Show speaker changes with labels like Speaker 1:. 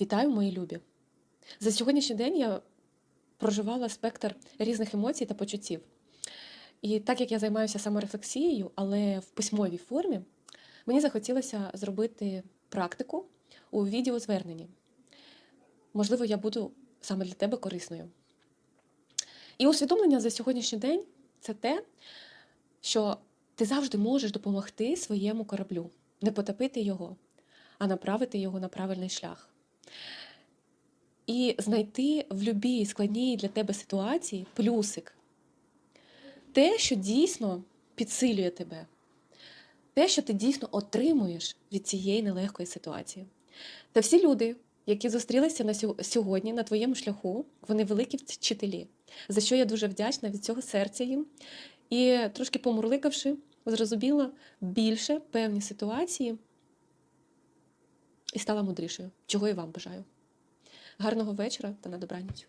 Speaker 1: Вітаю, мої любі! За сьогоднішній день я проживала спектр різних емоцій та почуттів. І так як я займаюся саморефлексією, але в письмовій формі, мені захотілося зробити практику у відеозверненні. Можливо, я буду саме для тебе корисною. І усвідомлення за сьогоднішній день це те, що ти завжди можеш допомогти своєму кораблю, не потопити його, а направити його на правильний шлях. І знайти в будь-якій складній для тебе ситуації плюсик. Те, що дійсно підсилює тебе, те, що ти дійсно отримуєш від цієї нелегкої ситуації. Та всі люди, які зустрілися на сьогодні на твоєму шляху, вони великі вчителі, за що я дуже вдячна від цього серця їм. І трошки помурликавши, зрозуміла більше певні ситуації і стала мудрішою, чого і вам бажаю. Гарного вечора та на добраніч.